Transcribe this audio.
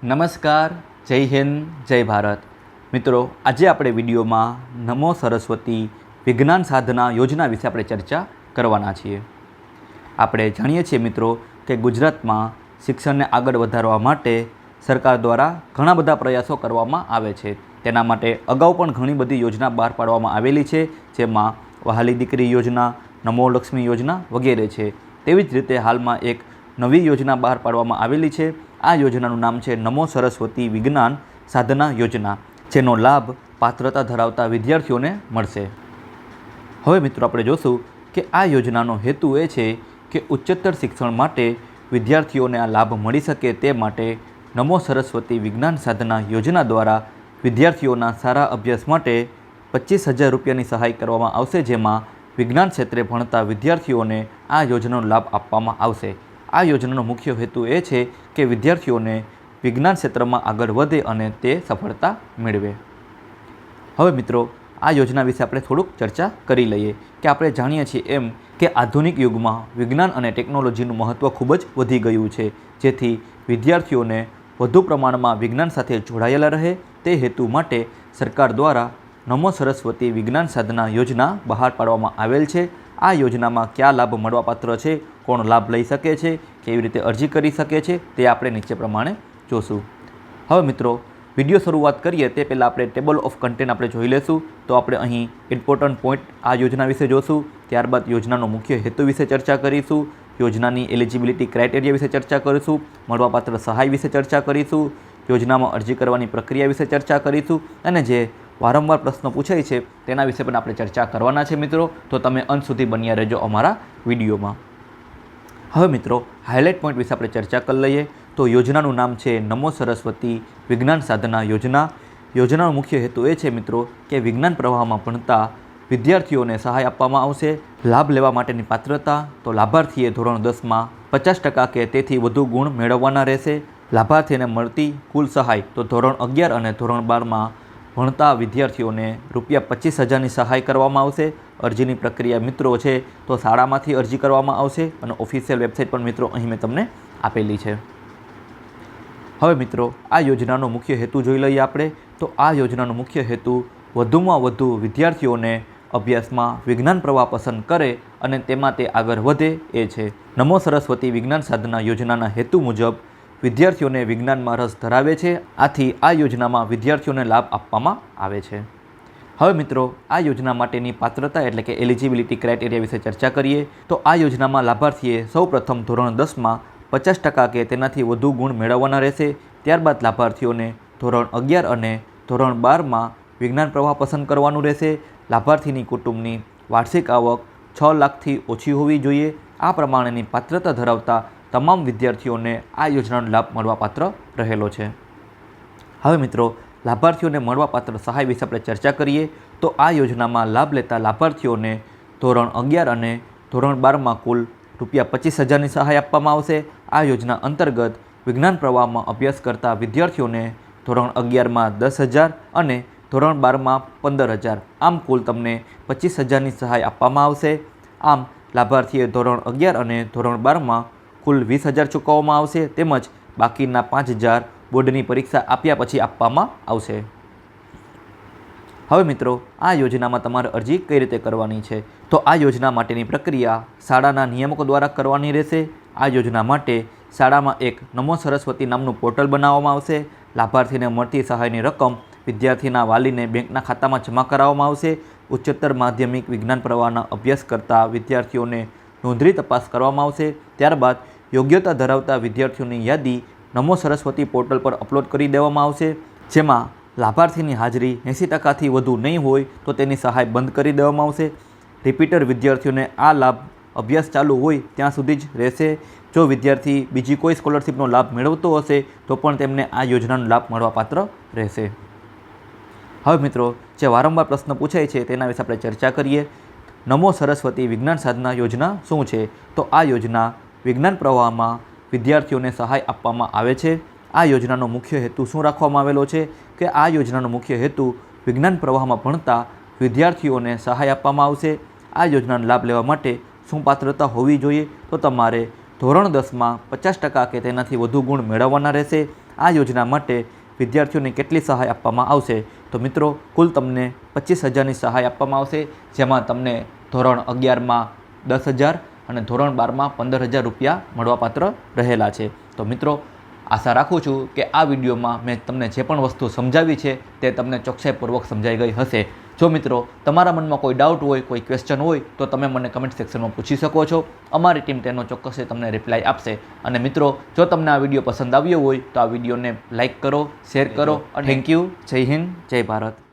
નમસ્કાર, જય હિન્દ, જય ભારત. મિત્રો, આજે આપણે વિડીયોમાં નમો સરસ્વતી વિજ્ઞાન સાધના યોજના વિશે આપણે ચર્ચા કરવાના છીએ. આપણે જાણીએ છીએ મિત્રો કે ગુજરાતમાં શિક્ષણને આગળ વધારવા માટે સરકાર દ્વારા ઘણા બધા પ્રયાસો કરવામાં આવે છે. તેના માટે અગાઉ પણ ઘણી બધી યોજના બહાર પાડવામાં આવેલી છે, જેમાં વહાલી દીકરી યોજના, નમો લક્ષ્મી યોજના વગેરે છે. તેવી જ રીતે હાલમાં એક નવી યોજના બહાર પાડવામાં આવેલી છે આ યોજનાનું નામ છે નમો સરસ્વતી વિજ્ઞાન સાધના યોજના, જેનો લાભ પાત્રતા ધરાવતા વિદ્યાર્થીઓને મળશે. હવે મિત્રો આપણે જોશું કે આ યોજનાનો હેતુ એ છે કે ઉચ્ચતર શિક્ષણ માટે વિદ્યાર્થીઓને આ લાભ મળી શકે તે માટે નમો સરસ્વતી વિજ્ઞાન સાધના યોજના દ્વારા વિદ્યાર્થીઓના સારા અભ્યાસ માટે પચીસ હજાર રૂપિયાની સહાય કરવામાં આવશે, જેમાં વિજ્ઞાન ક્ષેત્રે ભણતા વિદ્યાર્થીઓને આ યોજનાનો લાભ આપવામાં આવશે. આ યોજનાનો મુખ્ય હેતુ એ છે કે વિદ્યાર્થીઓને વિજ્ઞાન ક્ષેત્રમાં આગળ વધે અને તે સફળતા મેળવે. હવે મિત્રો, આ યોજના વિશે આપણે થોડુંક ચર્ચા કરી લઈએ કે આપણે જાણીએ છીએ એમ કે આધુનિક યુગમાં વિજ્ઞાન અને ટેકનોલોજીનું મહત્ત્વ ખૂબ જ વધી ગયું છે, જેથી વિદ્યાર્થીઓને વધુ પ્રમાણમાં વિજ્ઞાન સાથે જોડાયેલા રહે. તે હેતુ માટે સરકાર દ્વારા નમો સરસ્વતી વિજ્ઞાન સાધના યોજના બહાર પાડવામાં આવેલ છે. આ યોજનામાં કયા લાભ મળવાપાત્ર છે, કોણ લાભ લઈ શકે છે કેવી રીતે અરજી કરી શકે છે તે આપણે નીચે પ્રમાણે જોશું. હવે મિત્રો, વીડિયો શરૂઆત કરીએ તે પહેલાં આપણે ટેબલ ઓફ કન્ટેન્ટ આપણે જોઈ લેશું. તો આપણે અહીં ઇમ્પોર્ટન્ટ પોઈન્ટ આ યોજના વિશે જોશું. ત્યારબાદ યોજનાનો મુખ્ય હેતુ વિશે ચર્ચા કરીશું. યોજનાની એલિજિબિલિટી ક્રાઇટેરિયા વિશે ચર્ચા કરીશું. મળવાપાત્ર સહાય વિશે ચર્ચા કરીશું. યોજનામાં અરજી કરવાની પ્રક્રિયા વિશે ચર્ચા કરીશું. અને જે વારંવાર પ્રશ્નો પૂછાય છે, તેના વિશે પણ આપણે ચર્ચા કરવાના છે મિત્રો. તો તમે અંત સુધી બન્યા રહેજો અમારા વિડીયોમાં. હવે મિત્રો હાઇલાઇટ પોઈન્ટ વિશે આપણે ચર્ચા કરી લઈએ. તો યોજનાનું નામ છે નમો સરસ્વતી વિજ્ઞાન સાધના યોજના. યોજનાનો મુખ્ય હેતુ એ છે મિત્રો, કે વિજ્ઞાન પ્રવાહમાં ભણતા વિદ્યાર્થીઓને સહાય આપવામાં આવશે. લાભ લેવા માટેની પાત્રતા, તો લાભાર્થીએ ધોરણ દસમાં પચાસ ટકા કે તેથી વધુ ગુણ મેળવવાના રહેશે. લાભાર્થીને મળતી કુલ સહાય, તો ધોરણ અગિયાર અને ધોરણ બારમાં ભણતા વિદ્યાર્થીઓને રૂપિયા પચીસ હજારની સહાય કરવામાં આવશે. અરજીની પ્રક્રિયા મિત્રો છે તો શાળામાંથી અરજી કરવામાં આવશે અને ઓફિશિયલ વેબસાઇટ પણ મિત્રો અહીં મેં તમને આપેલી છે. હવે મિત્રો, આ યોજનાનો મુખ્ય હેતુ જોઈ લઈએ આપણે. તો આ યોજનાનો મુખ્ય હેતુ વધુમાં વધુ વિદ્યાર્થીઓને અભ્યાસમાં વિજ્ઞાન પ્રવાહ પસંદ કરે અને તેમાં તે આગળ વધે એ છે. નમો સરસ્વતી વિજ્ઞાન સાધના યોજનાના હેતુ મુજબ વિદ્યાર્થીઓને વિજ્ઞાનમાં રસ ધરાવે છે. આથી આ યોજનામાં વિદ્યાર્થીઓને લાભ આપવામાં આવે છે. હવે મિત્રો, આ યોજના માટેની પાત્રતા એટલે કે એલિજિબિલિટી ક્રાઇટેરિયા વિશે ચર્ચા કરીએ. તો આ યોજનામાં લાભાર્થીએ સૌપ્રથમ ધોરણ દસમાં પચાસ ટકા કે તેનાથી વધુ ગુણ મેળવવાના રહેશે. ત્યારબાદ લાભાર્થીઓને ધોરણ અગિયાર અને ધોરણ બારમાં વિજ્ઞાન પ્રવાહ પસંદ કરવાનું રહેશે. લાભાર્થીની કુટુંબની વાર્ષિક આવક છ લાખથી ઓછી હોવી જોઈએ. આ પ્રમાણેની પાત્રતા ધરાવતા તમામ વિદ્યાર્થીઓને આ યોજનાનો લાભ મળવાપાત્ર રહેલો છે. હવે મિત્રો, લાભાર્થીઓને મળવાપાત્ર સહાય વિશે આપણે ચર્ચા કરીએ, તો આ યોજનામાં લાભ લેતા લાભાર્થીઓને ધોરણ અગિયાર અને ધોરણ બારમાં કુલ રૂપિયા પચીસ હજારની સહાય આપવામાં આવશે. આ યોજના અંતર્ગત વિજ્ઞાન પ્રવાહમાં અભ્યાસ કરતા વિદ્યાર્થીઓને ધોરણ અગિયારમાં દસ હજાર અને ધોરણ બારમાં પંદર હજાર. આમ કુલ તમને પચીસ હજારની સહાય આપવામાં આવશે. આમ, લાભાર્થીએ ધોરણ અગિયાર અને ધોરણ બારમાં કુલ વીસ હજાર ચૂકવવામાં આવશે તેમજ બાકીના પાંચ હજાર બોર્ડની પરીક્ષા આપ્યા પછી આપવામાં આવશે. હવે મિત્રો, આ યોજનામાં તમારે અરજી કઈ રીતે કરવાની છે? તો આ યોજના માટેની પ્રક્રિયા શાળાના નિયામકો દ્વારા કરવાની રહેશે. આ યોજના માટે શાળામાં એક નમો સરસ્વતી નામનું પોર્ટલ બનાવવામાં આવશે. લાભાર્થીને મળતી સહાયની રકમ વિદ્યાર્થીના વાલીને બેંકના ખાતામાં જમા કરાવવામાં આવશે. ઉચ્ચતર માધ્યમિક વિજ્ઞાન પ્રવાહના અભ્યાસ કરતા વિદ્યાર્થીઓને નોંધણી તપાસ કરવામાં આવશે. ત્યારબાદ યોગ્યતા ધરાવતા વિદ્યાર્થીઓની યાદી નમો સરસ્વતી પોર્ટલ પર અપલોડ કરી દેવામાં આવશે. જેમાં લાભાર્થીની હાજરી એંસી ટકાથી વધુ નહીં હોય તો તેની સહાય બંધ કરી દેવામાં આવશે. રિપીટર વિદ્યાર્થીઓને આ લાભ અભ્યાસ ચાલુ હોય ત્યાં સુધી જ રહેશે. જો વિદ્યાર્થી બીજી કોઈ સ્કોલરશીપનો લાભ મેળવતો હશે, તો પણ તેમને આ યોજનાનો લાભ મળવાપાત્ર રહેશે. હવે મિત્રો, જે વારંવાર પ્રશ્ન પૂછાય છે તેના વિશે આપણે ચર્ચા કરીએ. નમો સરસ્વતી વિજ્ઞાન સાધના યોજના શું છે? તો આ યોજના વિજ્ઞાન પ્રવાહમાં વિદ્યાર્થીઓને સહાય આપવામાં આવે છે. આ યોજનાનો મુખ્ય હેતુ શું રાખવામાં આવેલો છે? કે આ યોજનાનો મુખ્ય હેતુ વિજ્ઞાન પ્રવાહમાં ભણતા વિદ્યાર્થીઓને સહાય આપવામાં આવશે. આ યોજનાનો લાભ લેવા માટે શું પાત્રતા હોવી જોઈએ? તો તમારે ધોરણ દસમાં પચાસ ટકા કે તેનાથી વધુ ગુણ મેળવવાના રહેશે. આ યોજના માટે વિદ્યાર્થીઓને કેટલી સહાય આપવામાં આવશે? તો મિત્રો, કુલ તમને પચીસ હજારની સહાય આપવામાં આવશે, જેમાં તમને ધોરણ અગિયારમાં દસ હજાર અને ધોરણ બારમાં પંદર હજાર રૂપિયા મળવાપાત્ર રહેલા છે. તો મિત્રો, આશા રાખું છું કે આ વિડીયોમાં મેં તમને જે પણ વસ્તુ સમજાવી છે, તે તમને ચોકસાઈપૂર્વક સમજાઈ ગઈ હશે. જો મિત્રો તમારા મનમાં કોઈ ડાઉટ હોય કોઈ ક્વેશ્ચન હોય તો તમે મને કમેન્ટ સેક્શનમાં પૂછી શકો છો. અમારી ટીમ તેનો ચોક્કસ તમને રિપ્લાય આપશે. અને મિત્રો જો તમને આ વીડિયો પસંદ આવ્યો હોય તો આ વિડીયોને લાઇક કરો શેર કરો થેન્ક યુ જય હિન્દ જય ભારત.